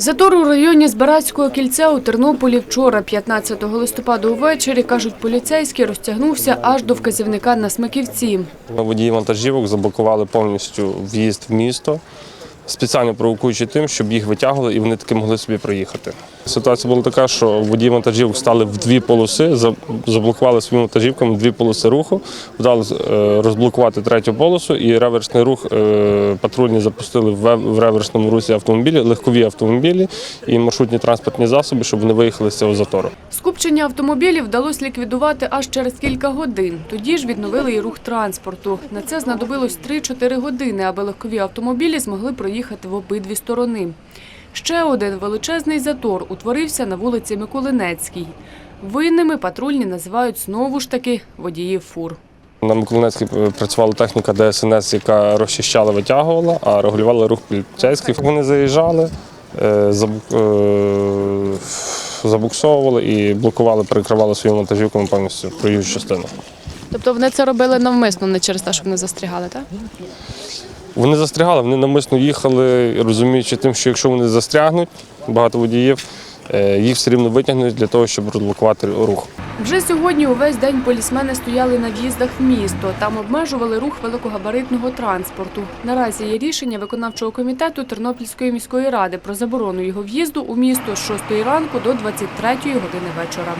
Затор у районі Збаратського кільця у Тернополі вчора, 15 листопада увечері, кажуть поліцейські, розтягнувся аж до вказівника на Смиківці. Водії вантажівок заблокували повністю в'їзд в місто, спеціально провокуючи тим, щоб їх витягували і вони таки могли собі проїхати. Ситуація була така, що водії вантажівок стали в дві полоси, заблокували своїми вантажівками дві полоси руху, вдалося е, розблокувати третю полосу і реверсний рух е, патрульні запустили в реверсному русі автомобілі, легкові автомобілі і маршрутні транспортні засоби, щоб вони виїхали з цього затору. Скупчення автомобілів вдалося ліквідувати аж через кілька годин. Тоді ж відновили і рух транспорту. На це знадобилось 3-4 години, аби легкові автомобілі змогли проїхати в обидві сторони. Ще один величезний затор утворився на вулиці Миколинецькій. Винними патрульні називають знову ж таки водіїв фур. На Миколинецькій працювала техніка ДСНС, яка розчищала, витягувала, а регулювала рух поліцейських. Вони заїжджали, е, е, забуксовували і блокували, перекривали своїми вантажівками повністю проїжджу частину. Тобто вони це робили навмисно, не через те, щоб не застрягали, так? Вони застрягали, вони навмисно їхали, розуміючи тим, що якщо вони застрягнуть, багато водіїв, е, їх все рівно витягнуть для того, щоб розблокувати рух. Вже сьогодні увесь день полісмени стояли на в'їздах в місто. Там обмежували рух великогабаритного транспорту. Наразі є рішення виконавчого комітету Тернопільської міської ради про заборону його в'їзду у місто з 6 ранку до 23 години вечора.